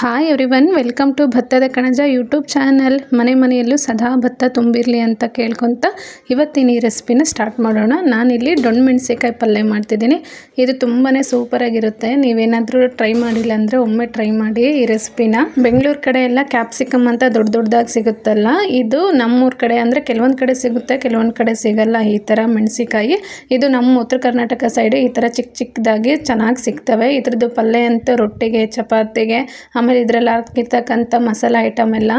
Hi everyone welcome to ಭತ್ತದ ಕಣಜ YouTube channel ಮನೆ ಮನೆಯಲ್ಲೂ ಸದಾ ಭತ್ತ ತುಂಬಿರಲಿ ಅಂತ ಕೇಳ್ಕೊತ ಇವತ್ತಿನ ಈ ರೆಸಿಪಿನ ಸ್ಟಾರ್ಟ್ ಮಾಡೋಣ. ನಾನಿಲ್ಲಿ ಡೊಣ್ಣು ಮೆಣಸಿಕಾಯಿ ಪಲ್ಯ ಮಾಡ್ತಿದ್ದೀನಿ. ಇದು ತುಂಬಾ ಸೂಪರಾಗಿರುತ್ತೆ ನೀವೇನಾದರೂ ಟ್ರೈ ಮಾಡಿಲ್ಲ ಅಂದರೆ ಒಮ್ಮೆ ಟ್ರೈ ಮಾಡಿ ಈ ರೆಸಿಪಿನ ಬೆಂಗಳೂರು ಕಡೆ ಎಲ್ಲ ಕ್ಯಾಪ್ಸಿಕಮ್ ಅಂತ ದೊಡ್ಡ ದೊಡ್ಡದಾಗಿ ಸಿಗುತ್ತಲ್ಲ, ಇದು ನಮ್ಮೂರ ಕಡೆ ಅಂದರೆ ಕೆಲವೊಂದು ಕಡೆ ಸಿಗುತ್ತೆ, ಕೆಲವೊಂದು ಕಡೆ ಸಿಗಲ್ಲ ಈ ಥರ ಮೆಣಸಿಕಾಯಿ ಇದು ನಮ್ಮ ಉತ್ತರ ಕರ್ನಾಟಕ ಸೈಡ್ ಈ ಥರ ಚಿಕ್ಕ ಚಿಕ್ಕದಾಗಿ ಚೆನ್ನಾಗಿ ಸಿಗ್ತವೆ. ಇದ್ರದ್ದು ಪಲ್ಯ ಅಂತೂ ರೊಟ್ಟಿಗೆ, ಚಪಾತಿಗೆ ಆಮೇಲೆ ಇದರಲ್ಲಿ ಹಾಕಿರ್ತಕ್ಕಂಥ ಮಸಾಲೆ ಐಟಮ್ ಎಲ್ಲ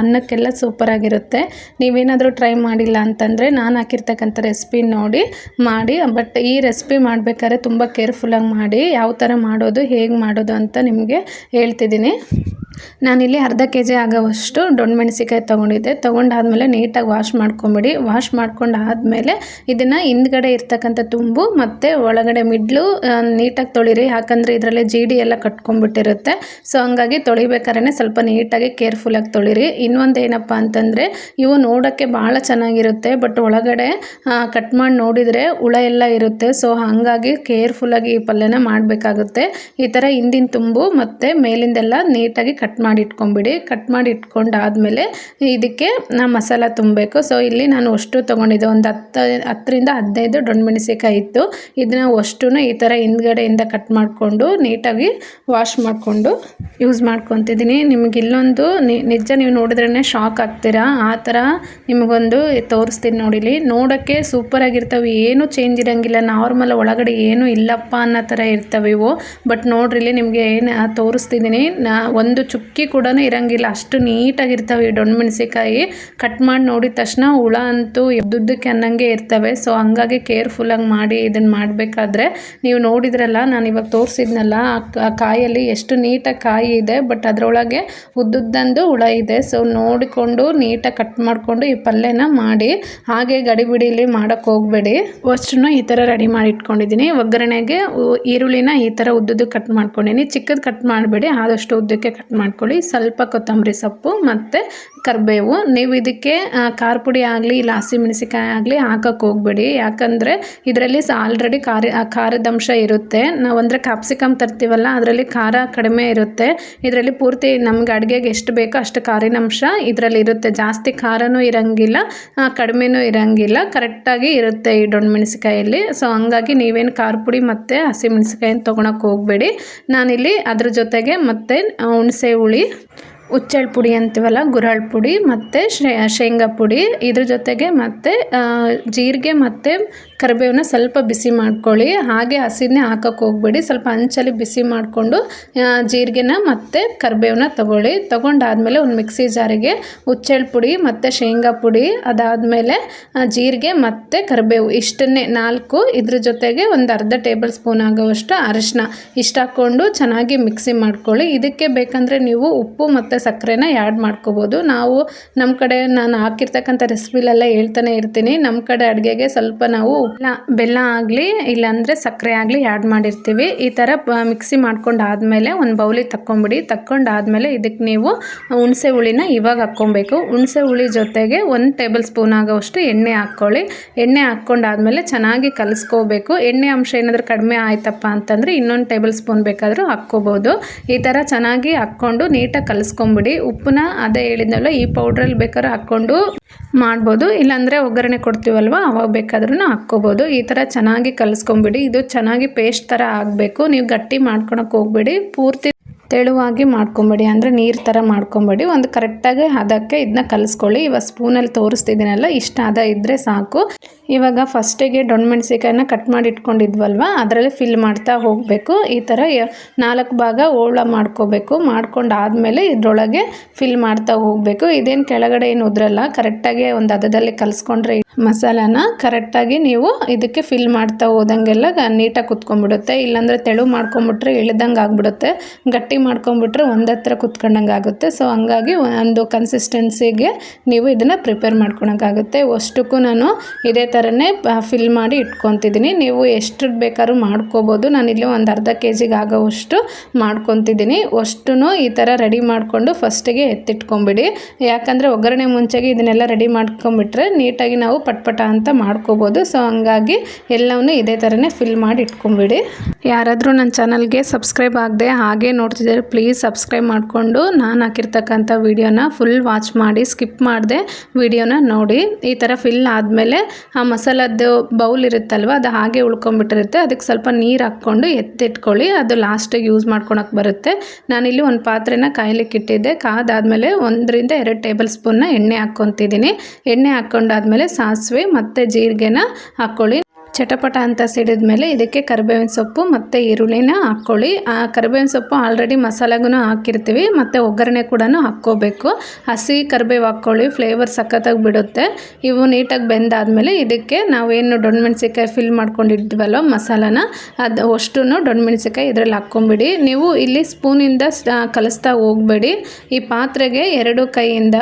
ಅನ್ನಕ್ಕೆಲ್ಲ ಸೂಪರಾಗಿರುತ್ತೆ ನೀವೇನಾದರೂ ಟ್ರೈ ಮಾಡಿಲ್ಲ ಅಂತಂದರೆ ನಾನು ಹಾಕಿರ್ತಕ್ಕಂಥ ರೆಸಿಪಿ ನೋಡಿ, ಮಾಡಿ ಬಟ್ ಈ ರೆಸಿಪಿ ಮಾಡಬೇಕಾದ್ರೆ ತುಂಬ ಕೇರ್ಫುಲ್ಲಾಗಿ ಮಾಡಿ, ಯಾವ ಥರ ಮಾಡೋದು, ಹೇಗೆ ಮಾಡೋದು ಅಂತ ನಿಮಗೆ ಹೇಳ್ತಿದ್ದೀನಿ. ನಾನಿಲ್ಲಿ ಅರ್ಧ ಕೆ ಜಿ ಆಗೋವಷ್ಟು ದೊಣ್ಣೆ ಮೆಣಸಿಕಾಯಿ ತೊಗೊಂಡಿದ್ದೆ. ತೊಗೊಂಡಾದಮೇಲೆ ನೀಟಾಗಿ ವಾಶ್ ಮಾಡ್ಕೊಂಬಿಡಿ. ವಾಶ್ ಮಾಡ್ಕೊಂಡು ಆದಮೇಲೆ ಇದನ್ನು ಹಿಂದ್ಗಡೆ ಇರ್ತಕ್ಕಂಥ ತುಂಬು ಮತ್ತು ಒಳಗಡೆ ಮಿಡ್ಲು ನೀಟಾಗಿ ತೊಳಿರಿ. ಯಾಕಂದರೆ ಇದರಲ್ಲಿ ಜೀಡಿ ಎಲ್ಲ ಕಟ್ಕೊಂಡ್ಬಿಟ್ಟಿರುತ್ತೆ. ಸೊ ಹಂಗಾಗಿ ತೊಳಿಬೇಕಾದ್ರೆ ಸ್ವಲ್ಪ ನೀಟಾಗಿ ಕೇರ್ಫುಲ್ಲಾಗಿ ತೊಳಿರಿ. ಇನ್ನೊಂದು ಏನಪ್ಪ ಅಂತಂದರೆ, ಇವು ನೋಡೋಕ್ಕೆ ಭಾಳ ಚೆನ್ನಾಗಿರುತ್ತೆ ಬಟ್ ಒಳಗಡೆ ಕಟ್ ಮಾಡಿ ನೋಡಿದರೆ ಹುಳ ಎಲ್ಲ ಇರುತ್ತೆ. ಸೊ ಹಾಗಾಗಿ ಕೇರ್ಫುಲ್ಲಾಗಿ ಈ ಪಲ್ಯನ ಮಾಡಬೇಕಾಗುತ್ತೆ. ಈ ಥರ ಹಿಂದಿನ ತುಂಬು ಮತ್ತು ಮೇಲಿಂದೆಲ್ಲ ನೀಟಾಗಿ ಕಟ್ ಮಾಡಿ ಇಟ್ಕೊಂಬಿಡಿ ಕಟ್ ಮಾಡಿ ಇಟ್ಕೊಂಡಾದ್ಮೇಲೆ ಇದಕ್ಕೆ ನಾ ಮಸಾಲ ತುಂಬಬೇಕು. ಸೊ ಇಲ್ಲಿ ನಾನು ಅಷ್ಟು ತೊಗೊಂಡಿದ್ದೆ ಒಂದು ಹತ್ತು, ಹತ್ತರಿಂದ ಹದಿನೈದು ದೊಣ್ಣೆ ಮೆಣಸಿಕಾಯಿ ಇತ್ತು. ಇದನ್ನ ಅಷ್ಟು ಈ ಥರ ಹಿಂದ್ಗಡೆಯಿಂದ ಕಟ್ ಮಾಡಿಕೊಂಡು ನೀಟಾಗಿ ವಾಶ್ ಮಾಡಿಕೊಂಡು ಯೂಸ್ ಮಾಡ್ಕೊತಿದ್ದೀನಿ. ನಿಮ್ಗೆ ಇಲ್ಲೊಂದು ನಿಜ ನೀವು ನೋಡಿದ್ರೇ ಶಾಕ್ ಆಗ್ತೀರಾ? ಆ ಥರ ನಿಮಗೊಂದು ತೋರಿಸ್ತೀನಿ ನೋಡಿಲಿ ನೋಡೋಕ್ಕೆ ಸೂಪರಾಗಿರ್ತವೆ ಏನೂ ಚೇಂಜ್ ಇರೋಂಗಿಲ್ಲ. ನಾರ್ಮಲ್ ಒಳಗಡೆ ಏನೂ ಇಲ್ಲಪ್ಪ ಅನ್ನೋ ಥರ ಇರ್ತವೆ ಇವು. ಬಟ್ ನೋಡ್ರಿ ಇಲ್ಲಿ ನಿಮಗೆ ಏನು ತೋರಿಸ್ತಿದ್ದೀನಿ. ನಾ ಒಂದು ಚುಕ್ಕಿ ಕೂಡ ಇರಂಗಿಲ್ಲ. ಅಷ್ಟು ನೀಟಾಗಿರ್ತವೆ ಈ ದೊಣ್ಣೆ ಮೆಣಸಿಕಾಯಿ ಕಟ್ ಮಾಡಿ ನೋಡಿದ ತಕ್ಷಣ ಹುಳ ಅಂತೂ ಎದ್ದುದ್ದಕ್ಕೆ ಅನ್ನಂಗೆ ಇರ್ತವೆ. ಸೊ ಹಂಗಾಗಿ ಕೇರ್ಫುಲ್ಲಾಗಿ ಮಾಡಿ ಇದನ್ನು ಮಾಡಬೇಕಾದ್ರೆ ನೀವು ನೋಡಿದ್ರಲ್ಲ, ನಾನು ಇವಾಗ ತೋರಿಸಿದ್ನಲ್ಲ, ಆ ಕಾಯಲ್ಲಿ ಎಷ್ಟು ನೀಟಾಗಿ ಕಾಯಿ ಇದೆ ಬಟ್ ಅದರೊಳಗೆ ಉದ್ದುದ್ದಂದು ಹುಳ ಇದೆ. ಸೊ ನೋಡಿಕೊಂಡು ನೀಟಾಗಿ ಕಟ್ ಮಾಡಿಕೊಂಡು ಈ ಪಲ್ಯನ ಮಾಡಿ, ಹಾಗೆ ಗಡಿಬಿಡಿಲಿ ಮಾಡೋಕ್ಕೆ ಹೋಗಬೇಡಿ. ಅಷ್ಟನ್ನು ಈ ಥರ ರೆಡಿ ಮಾಡಿ ಇಟ್ಕೊಂಡಿದ್ದೀನಿ. ಒಗ್ಗರಣೆಗೆ ಈರುಳ್ಳಿನ ಈ ಥರ ಉದ್ದುದ್ದು ಕಟ್ ಮಾಡ್ಕೊಂಡಿನಿ. ಚಿಕ್ಕದು ಕಟ್ ಮಾಡಬೇಡಿ, ಆದಷ್ಟು ಉದ್ದಕ್ಕೆ ಕಟ್ ಮಾಡ್ಕೊಳ್ಳಿ. ಸ್ವಲ್ಪ ಕೊತ್ತಂಬರಿ ಸೊಪ್ಪು ಮತ್ತು ಕರಿಬೇವು. ನೀವು ಇದಕ್ಕೆ ಖಾರ ಪುಡಿ ಆಗಲಿ, ಇಲ್ಲ ಹಸಿಮೆಣಸಿಕಾಯಿ ಆಗಲಿ ಹಾಕೋಕೆ ಹೋಗಬೇಡಿ. ಯಾಕಂದರೆ ಇದರಲ್ಲಿ ಆಲ್ರೆಡಿ ಖಾರ ಖಾರದ ಅಂಶ ಇರುತ್ತೆ. ನಾವು ಅಂದರೆ ಕ್ಯಾಪ್ಸಿಕಮ್ ತರ್ತೀವಲ್ಲ, ಅದರಲ್ಲಿ ಖಾರ ಕಡಿಮೆ ಇರುತ್ತೆ. ಇದರಲ್ಲಿ ಪೂರ್ತಿ ನಮ್ಗೆ ಅಡುಗೆಗೆ ಎಷ್ಟು ಬೇಕೋ ಅಷ್ಟು ಖಾರಿನ ಅಂಶ ಇದರಲ್ಲಿ ಇರುತ್ತೆ. ಜಾಸ್ತಿ ಖಾರನೂ ಇರಂಗಿಲ್ಲ ಕಡಿಮೆನೂ ಇರಂಗಿಲ್ಲ. ಕರೆಕ್ಟಾಗಿ ಇರುತ್ತೆ ಈ ಮೆಣಸಿಕಾಯಲ್ಲಿ ಸೊ ಹಂಗಾಗಿ ನೀವೇನು ಖಾರ ಪುಡಿ ಮತ್ತು ಹಸಿಮೆಣಸಿಕಾಯಿನ ತೊಗೊಳಕ್ಕೆ ಹೋಗಬೇಡಿ. ನಾನಿಲ್ಲಿ ಅದ್ರ ಜೊತೆಗೆ ಮತ್ತು ಹುಣಸೆ ಹುಳಿ ಹುಚ್ಚೆಳ್ ಪುಡಿ ಅಂತೀವಲ್ಲ, ಗುರಳ್ ಪುಡಿ ಮತ್ತು ಶೇಂಗಾ ಪುಡಿ. ಇದ್ರ ಜೊತೆಗೆ ಮತ್ತು ಜೀರಿಗೆ ಮತ್ತು ಕರಿಬೇವನ್ನ ಸ್ವಲ್ಪ ಬಿಸಿ ಮಾಡ್ಕೊಳ್ಳಿ. ಹಾಗೆ ಹಸಿದನ್ನೇ ಹಾಕೋಕೆ ಹೋಗ್ಬೇಡಿ. ಸ್ವಲ್ಪ ಹಂಚಲ್ಲಿ ಬಿಸಿ ಮಾಡಿಕೊಂಡು ಜೀರಿಗೆನ ಮತ್ತು ಕರಿಬೇವನ್ನ ತಗೊಳ್ಳಿ. ತೊಗೊಂಡಾದಮೇಲೆ ಒಂದು ಮಿಕ್ಸಿ ಜಾರಿಗೆ ಹುಚ್ಚೆಳ್ ಪುಡಿ ಮತ್ತು ಶೇಂಗಾ ಪುಡಿ, ಅದಾದಮೇಲೆ ಜೀರಿಗೆ ಮತ್ತು ಕರಿಬೇವು. ಇಷ್ಟನ್ನೇ, ನಾಲ್ಕು. ಇದ್ರ ಜೊತೆಗೆ ಒಂದು ಅರ್ಧ ಟೇಬಲ್ ಸ್ಪೂನ್ ಆಗೋವಷ್ಟು ಅರಿಶಿನ ಇಷ್ಟು ಹಾಕ್ಕೊಂಡು ಚೆನ್ನಾಗಿ ಮಿಕ್ಸಿ ಮಾಡ್ಕೊಳ್ಳಿ. ಇದಕ್ಕೆ ಬೇಕಂದರೆ ನೀವು ಉಪ್ಪು ಮತ್ತು ಸಕ್ಕರೆನ ಆ್ಯಡ್ ಮಾಡ್ಕೋಬೋದು. ನಾವು ನಮ್ಮ ಕಡೆ ನಾನು ಹಾಕಿರ್ತಕ್ಕಂಥ ರೆಸಿಪಿಲೆಲ್ಲ ಹೇಳ್ತಾನೆ ಇರ್ತೀನಿ. ನಮ್ಮ ಕಡೆ ಅಡುಗೆಗೆ ಸ್ವಲ್ಪ ನಾವು ಬೆಲ್ಲ ಬೆಲ್ಲ ಆಗಲಿ ಇಲ್ಲಾಂದರೆ ಸಕ್ಕರೆ ಆಗಲಿ ಆ್ಯಡ್ ಮಾಡಿರ್ತೀವಿ. ಈ ಥರ ಮಿಕ್ಸಿ ಮಾಡ್ಕೊಂಡು ಆದಮೇಲೆ ಒಂದು ಬೌಲಿಗೆ ತಕ್ಕೊಂಬಿಡಿ. ತಕ್ಕೊಂಡಾದ್ಮೇಲೆ ಇದಕ್ಕೆ ನೀವು ಹುಣಸೆ ಹುಳಿನ ಇವಾಗ ಹಾಕ್ಕೊಬೇಕು. ಹುಣಸೆ ಹುಳಿ ಜೊತೆಗೆ ಒಂದು ಟೇಬಲ್ ಸ್ಪೂನ್ ಆಗೋವಷ್ಟು ಎಣ್ಣೆ ಹಾಕ್ಕೊಳ್ಳಿ. ಎಣ್ಣೆ ಹಾಕ್ಕೊಂಡಾದ್ಮೇಲೆ ಚೆನ್ನಾಗಿ ಕಲಿಸ್ಕೋಬೇಕು. ಎಣ್ಣೆ ಅಂಶ ಏನಾದರೂ ಕಡಿಮೆ ಆಯ್ತಪ್ಪ ಅಂತಂದರೆ ಇನ್ನೊಂದು ಟೇಬಲ್ ಸ್ಪೂನ್ ಬೇಕಾದರೂ ಹಾಕ್ಕೋಬೋದು. ಈ ಥರ ಚೆನ್ನಾಗಿ ಹಾಕ್ಕೊಂಡು ನೀಟಾಗಿ ಕಲಿಸ್ಕೊಂಬಿಡಿ ಉಪ್ಪನ್ನ ಅದೇ ಹೇಳಿದ್ನಲ್ಲ, ಈ ಪೌಡ್ರಲ್ಲಿ ಬೇಕಾದ್ರೆ ಹಾಕ್ಕೊಂಡು ಮಾಡ್ಬೋದು. ಇಲ್ಲಾಂದರೆ ಒಗ್ಗರಣೆ ಕೊಡ್ತೀವಲ್ವ, ಅವಾಗ ಬೇಕಾದ್ರೂ ಹಾಕ್ಕೋಬೋದು. ಈ ಥರ ಚೆನ್ನಾಗಿ ಕಲಿಸ್ಕೊಂಬಿಡಿ. ಇದು ಚೆನ್ನಾಗಿ ಪೇಸ್ಟ್ ಥರ ಆಗಬೇಕು. ನೀವು ಗಟ್ಟಿ ಮಾಡ್ಕೊಳಕ್ಕೆ ಹೋಗ್ಬೇಡಿ. ಪೂರ್ತಿ ತೆಳುವಾಗಿ ಮಾಡ್ಕೊಂಬೇಡಿ, ಅಂದರೆ ನೀರು ಥರ ಮಾಡ್ಕೊಂಬೇಡಿ. ಒಂದು ಕರೆಕ್ಟಾಗಿ ಹದಕ್ಕೆ ಇದನ್ನ ಕಲಿಸ್ಕೊಳ್ಳಿ. ಇವಾಗ ಸ್ಪೂನಲ್ಲಿ ತೋರಿಸ್ತಿದ್ದೀನಲ್ಲ, ಇಷ್ಟ ಅದ ಇದ್ದರೆ ಸಾಕು. ಇವಾಗ ಫಸ್ಟಿಗೆ ದೊಣ್ಣೆ ಮೆಣಸಿಕಾಯಿನ ಕಟ್ ಮಾಡಿ ಇಟ್ಕೊಂಡಿದ್ವಲ್ವ, ಅದರಲ್ಲಿ ಫಿಲ್ ಮಾಡ್ತಾ ಹೋಗಬೇಕು. ಈ ಥರ ನಾಲ್ಕು ಭಾಗ ಓಳ ಮಾಡ್ಕೋಬೇಕು. ಮಾಡ್ಕೊಂಡಾದ್ಮೇಲೆ ಇದರೊಳಗೆ ಫಿಲ್ ಮಾಡ್ತಾ ಹೋಗಬೇಕು. ಇದೇನು ಕೆಳಗಡೆ ಏನು ಉದ್ರಲ್ಲ ಕರೆಕ್ಟಾಗಿ ಒಂದು ಅದದಲ್ಲಿ ಕಲಿಸ್ಕೊಂಡ್ರೆ ಮಸಾಲಾನ ಕರೆಕ್ಟಾಗಿ ನೀವು ಇದಕ್ಕೆ ಫಿಲ್ ಮಾಡ್ತಾ ಹೋದಂಗೆಲ್ಲ ನೀಟಾಗಿ ಕುತ್ಕೊಂಡ್ಬಿಡುತ್ತೆ. ಇಲ್ಲಾಂದರೆ ತೆಳು ಮಾಡ್ಕೊಂಬಿಟ್ರೆ ಇಳಿದಂಗೆ ಆಗ್ಬಿಡುತ್ತೆ. ಗಟ್ಟಿ ಮಾಡ್ಕೊಂಬಿಟ್ರೆ ಒಂದು ಹತ್ರ ಕುತ್ಕೊಂಡಂಗೆ ಆಗುತ್ತೆ. ಸೊ ಹಂಗಾಗಿ ಒಂದು ಕನ್ಸಿಸ್ಟೆನ್ಸಿಗೆ ನೀವು ಇದನ್ನು ಪ್ರಿಪೇರ್ ಮಾಡ್ಕೊಳಕ್ಕಾಗುತ್ತೆ. ಅಷ್ಟಕ್ಕೂ ನಾನು ಇದೇ ಥರನೇ ಫಿಲ್ ಮಾಡಿ ಇಟ್ಕೊತಿದ್ದೀನಿ. ನೀವು ಎಷ್ಟು ಬೇಕಾದ್ರೂ ಮಾಡ್ಕೋಬೋದು. ನಾನಿಲ್ಲಿ ಒಂದು ಅರ್ಧ ಕೆ ಜಿಗೆ ಆಗೋವಷ್ಟು ಮಾಡ್ಕೊತಿದ್ದೀನಿ. ಅಷ್ಟು ಈ ಥರ ರೆಡಿ ಮಾಡಿಕೊಂಡು ಫಸ್ಟಿಗೆ ಎತ್ತಿಟ್ಕೊಂಬಿಡಿ. ಯಾಕಂದರೆ ಒಗ್ಗರಣೆ ಮುಂಚೆಗೆ ಇದನ್ನೆಲ್ಲ ರೆಡಿ ಮಾಡ್ಕೊಂಬಿಟ್ರೆ ನೀಟಾಗಿ ನಾವು ಪಟ್ಪಟ ಅಂತ ಮಾಡ್ಕೋಬೋದು. ಸೊ ಹಂಗಾಗಿ ಎಲ್ಲವನ್ನೂ ಇದೇ ಥರನೇ ಫಿಲ್ ಮಾಡಿ ಇಟ್ಕೊಂಬಿಡಿ. ಯಾರಾದರೂ ನನ್ನ ಚಾನಲ್ಗೆ ಸಬ್ಸ್ಕ್ರೈಬ್ ಆಗದೆ ಹಾಗೆ ನೋಡ್ತಿದ್ರೆ ನೋಡ್ತಿದ್ದಾರೆ ಪ್ಲೀಸ್ ಸಬ್ಸ್ಕ್ರೈಬ್ ಮಾಡಿಕೊಂಡು ನಾನು ಹಾಕಿರ್ತಕ್ಕಂಥ ವೀಡಿಯೋನ ಫುಲ್ ವಾಚ್ ಮಾಡಿ ಸ್ಕಿಪ್ ಮಾಡಿದೆ ವೀಡಿಯೋನ ನೋಡಿ. ಈ ಥರ ಫಿಲ್ ಆದಮೇಲೆ ಆ ಮಸಾಲದ್ದು ಬೌಲ್ ಇರುತ್ತಲ್ವ, ಅದು ಹಾಗೆ ಉಳ್ಕೊಂಬಿಟ್ಟಿರುತ್ತೆ ಅದಕ್ಕೆ ಸ್ವಲ್ಪ ನೀರು ಹಾಕ್ಕೊಂಡು ಎತ್ತಿಟ್ಕೊಳ್ಳಿ, ಅದು ಲಾಸ್ಟಿಗೆ ಯೂಸ್ ಮಾಡ್ಕೊಳಕ್ಕೆ ಬರುತ್ತೆ. ನಾನಿಲ್ಲಿ ಒಂದು ಪಾತ್ರೆನ ಕಾಯ್ಲಿಕ್ಕೆ ಇಟ್ಟಿದ್ದೆ. ಕಾದಾದಮೇಲೆ ಒಂದರಿಂದ ಎರಡು ಟೇಬಲ್ ಸ್ಪೂನ್ನ ಎಣ್ಣೆ ಹಾಕ್ಕೊತಿದ್ದೀನಿ. ಎಣ್ಣೆ ಹಾಕ್ಕೊಂಡಾದ್ಮೇಲೆ ಸಾಸಿವೆ ಮತ್ತು ಜೀರಿಗೆನ ಹಾಕ್ಕೊಳ್ಳಿ ಚಟಪಟ ಅಂತ ಸಿಡಿದ್ಮೇಲೆ ಇದಕ್ಕೆ ಕರಿಬೇವಿನ ಸೊಪ್ಪು ಮತ್ತು ಈರುಳ್ಳಿನ ಹಾಕ್ಕೊಳ್ಳಿ. ಆ ಕರಿಬೇವಿನ ಸೊಪ್ಪು ಆಲ್ರೆಡಿ ಮಸಾಲೆಗೂ ಹಾಕಿರ್ತೀವಿ, ಮತ್ತು ಒಗ್ಗರಣೆ ಕೂಡ ಹಾಕ್ಕೋಬೇಕು. ಹಸಿ ಕರಿಬೇವು ಹಾಕ್ಕೊಳ್ಳಿ ಫ್ಲೇವರ್ ಸಖತ್ತಾಗಿ ಬಿಡುತ್ತೆ. ಇವು ನೀಟಾಗಿ ಬೆಂದಾದಮೇಲೆ ಇದಕ್ಕೆ ನಾವೇನು ಮೆಣಸಿಕಾಯಿ ಫಿಲ್ ಮಾಡ್ಕೊಂಡಿದ್ವಲ್ಲ ಮಸಾಲಾನ, ಅದು ಅಷ್ಟು ಮೆಣಸಿಕಾಯಿ ಇದರಲ್ಲಿ ಹಾಕ್ಕೊಂಬಿಡಿ. ನೀವು ಇಲ್ಲಿ ಸ್ಪೂನಿಂದ ಕಲಿಸ್ತಾ ಹೋಗಬೇಡಿ. ಈ ಪಾತ್ರೆಗೆ ಎರಡು ಕೈಯಿಂದ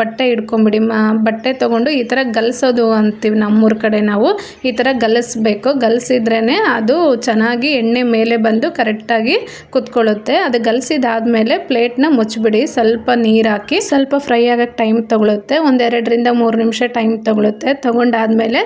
ಬಟ್ಟೆ ಇಡ್ಕೊಂಬಿಡಿ. ಬಟ್ಟೆ ತೊಗೊಂಡು ಈ ಥರ ಗಲ್ಸೋದು ಅಂತೀವಿ ನಮ್ಮೂರ ಕಡೆ ನಾವು. ಈ ಥರ ಗಲ್ ಗಲಸ್ಬೇಕು. ಗಲಸಿದ್ರೇ ಅದು ಚೆನ್ನಾಗಿ ಎಣ್ಣೆ ಮೇಲೆ ಬಂದು ಕರೆಕ್ಟಾಗಿ ಕುತ್ಕೊಳ್ಳುತ್ತೆ. ಅದು ಗಲಸಿದಾದಮೇಲೆ ಪ್ಲೇಟ್ನ ಮುಚ್ಚಿಬಿಡಿ. ಸ್ವಲ್ಪ ನೀರು ಹಾಕಿ ಸ್ವಲ್ಪ ಫ್ರೈ ಆಗೋಕ್ಕೆ ಟೈಮ್ ತೊಗೊಳುತ್ತೆ. ಒಂದೆರಡರಿಂದ ಮೂರು ನಿಮಿಷ ಟೈಮ್ ತೊಗೊಳುತ್ತೆ. ತೊಗೊಂಡಾದಮೇಲೆ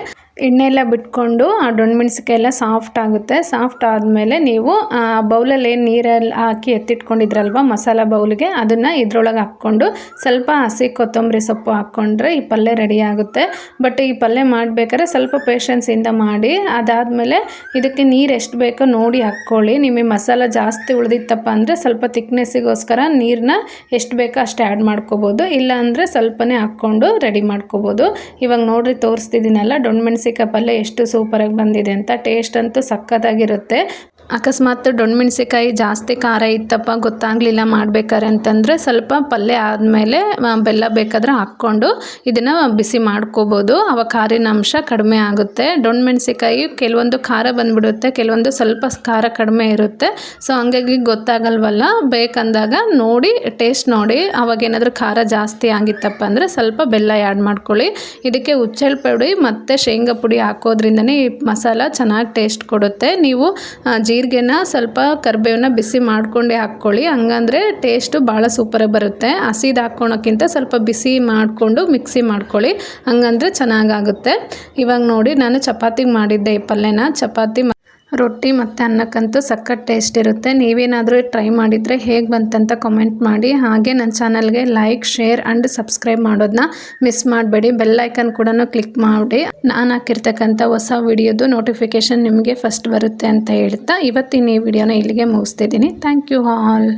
ಎಣ್ಣೆ ಎಲ್ಲ ಬಿಟ್ಕೊಂಡು, ಆ ಮೆಣಸಿಕಾಯಿ ಎಲ್ಲ ಸಾಫ್ಟ್ ಆಗುತ್ತೆ. ಸಾಫ್ಟ್ ಆದಮೇಲೆ ನೀವು, ಆ ಬೌಲಲ್ಲಿ ಏನು ನೀರಲ್ಲಿ ಹಾಕಿ ಎತ್ತಿಟ್ಕೊಂಡಿದ್ರಲ್ವ, ಮಸಾಲ ಬೌಲ್ಗೆ, ಅದನ್ನು ಇದ್ರೊಳಗೆ ಹಾಕ್ಕೊಂಡು, ಸ್ವಲ್ಪ ಹಸಿ ಕೊತ್ತಂಬರಿ ಸೊಪ್ಪು ಹಾಕ್ಕೊಂಡ್ರೆ ಈ ಪಲ್ಯ ರೆಡಿ ಆಗುತ್ತೆ. ಬಟ್ ಈ ಪಲ್ಯ ಮಾಡಬೇಕಾದ್ರೆ ಸ್ವಲ್ಪ ಪೇಷನ್ಸಿಂದ ಮಾಡಿ. ಅದಾದಮೇಲೆ ಇದಕ್ಕೆ ನೀರು ಎಷ್ಟು ಬೇಕೋ ನೋಡಿ ಹಾಕ್ಕೊಳ್ಳಿ. ನಿಮಗೆ ಮಸಾಲ ಜಾಸ್ತಿ ಉಳಿದಿತ್ತಪ್ಪ ಅಂದರೆ ಸ್ವಲ್ಪ ತಿಕ್ನೆಸ್ಸಿಗೋಸ್ಕರ ನೀರನ್ನ ಎಷ್ಟು ಬೇಕೋ ಅಷ್ಟು ಆ್ಯಡ್ ಮಾಡ್ಕೋಬೋದು. ಇಲ್ಲ ಅಂದರೆ ಸ್ವಲ್ಪನೇ ಹಾಕ್ಕೊಂಡು ರೆಡಿ ಮಾಡ್ಕೋಬೋದು. ಇವಾಗ ನೋಡಿರಿ ತೋರಿಸ್ತಿದ್ದೀನಲ್ಲ ಡೊಣ್ಮೆಣ್ಸಿಕಾಯಿ ಮೆಣಸಿಕಾಯಿ ಪಲ್ಯ ಎಷ್ಟು ಸೂಪರಾಗಿ ಬಂದಿದೆ ಅಂತ. ಟೇಸ್ಟ್ ಅಂತೂ ಸಕ್ಕತ್ತಾಗಿರುತ್ತೆ ಅಕಸ್ಮಾತ್ ಮೆಣಸಿಕಾಯಿ ಜಾಸ್ತಿ ಖಾರ ಇತ್ತಪ್ಪ, ಗೊತ್ತಾಗಲಿಲ್ಲ ಮಾಡ್ಬೇಕಾದ್ರೆ ಅಂತಂದರೆ ಸ್ವಲ್ಪ ಪಲ್ಯ ಆದಮೇಲೆ ಬೆಲ್ಲ ಬೇಕಾದ್ರೆ ಹಾಕ್ಕೊಂಡು ಇದನ್ನು ಬಿಸಿ ಮಾಡ್ಕೋಬೋದು. ಅವಾಗ ಖಾರಿನ ಅಂಶ ಕಡಿಮೆ ಆಗುತ್ತೆ. ಮೆಣಸಿಕಾಯಿ ಕೆಲವೊಂದು ಖಾರ ಬಂದ್ಬಿಡುತ್ತೆ, ಕೆಲವೊಂದು ಸ್ವಲ್ಪ ಖಾರ ಕಡಿಮೆ ಇರುತ್ತೆ. ಸೊ ಹಂಗಾಗಿ ಗೊತ್ತಾಗಲ್ವಲ್ಲ? ಬೇಕಂದಾಗ ನೋಡಿ ಟೇಸ್ಟ್ ನೋಡಿ. ಅವಾಗ ಏನಾದರೂ ಖಾರ ಜಾಸ್ತಿ ಆಗಿತ್ತಪ್ಪ ಅಂದರೆ ಸ್ವಲ್ಪ ಬೆಲ್ಲ ಆ್ಯಡ್ ಮಾಡ್ಕೊಳ್ಳಿ. ಇದಕ್ಕೆ ಹುಚ್ಚೆಳ್ ಪುಡಿ ಮತ್ತು ಶೇಂಗಾ ಪುಡಿ ಹಾಕೋದ್ರಿಂದನೇ ಈ ಮಸಾಲ ಚೆನ್ನಾಗಿ ಟೇಸ್ಟ್ ಕೊಡುತ್ತೆ. ನೀವು ಜೀ ಜೀರಿಗೆನ ಸ್ವಲ್ಪ ಕರಿಬೇವನ್ನ ಬಿಸಿ ಮಾಡ್ಕೊಂಡೆ ಹಾಕ್ಕೊಳ್ಳಿ. ಹಂಗಂದ್ರೆ ಟೇಸ್ಟು ಭಾಳ ಸೂಪರಾಗಿ ಬರುತ್ತೆ. ಹಸಿದು ಹಾಕ್ಕೊಳೋಕ್ಕಿಂತ ಸ್ವಲ್ಪ ಬಿಸಿ ಮಾಡಿಕೊಂಡು ಮಿಕ್ಸಿ ಮಾಡ್ಕೊಳ್ಳಿ. ಹಂಗಂದ್ರೆ ಚೆನ್ನಾಗಾಗುತ್ತೆ. ಇವಾಗ ನೋಡಿ, ನಾನು ಚಪಾತಿಗೆ ಮಾಡಿದ್ದೆ ಈ ಪಲ್ಯನ. ಚಪಾತಿ ರೊಟ್ಟಿ ಮತ್ತು ಅನ್ನಕ್ಕಂತೂ ಸಖತ್ ಟೇಸ್ಟ್ ಇರುತ್ತೆ. ನೀವೇನಾದರೂ ಟ್ರೈ ಮಾಡಿದರೆ ಹೇಗೆ ಬಂತಂತ ಕಮೆಂಟ್ ಮಾಡಿ. ಹಾಗೆ ನನ್ನ ಚಾನಲ್ಗೆ ಲೈಕ್ ಶೇರ್ ಆ್ಯಂಡ್ ಸಬ್ಸ್ಕ್ರೈಬ್ ಮಾಡೋದನ್ನ ಮಿಸ್ ಮಾಡಬೇಡಿ. ಬೆಲ್ ಐಕನ್ ಕೂಡ ಕ್ಲಿಕ್ ಮಾಡಿ. ನಾನು ಹಾಕಿರ್ತಕ್ಕಂಥ ಹೊಸ ವಿಡಿಯೋದು ನೋಟಿಫಿಕೇಷನ್ ನಿಮಗೆ ಫಸ್ಟ್ ಬರುತ್ತೆ ಅಂತ ಹೇಳ್ತಾ ಇವತ್ತಿನ ಈ ವಿಡಿಯೋನ ಇಲ್ಲಿಗೆ ಮುಗಿಸ್ತಿದ್ದೀನಿ. Thank you all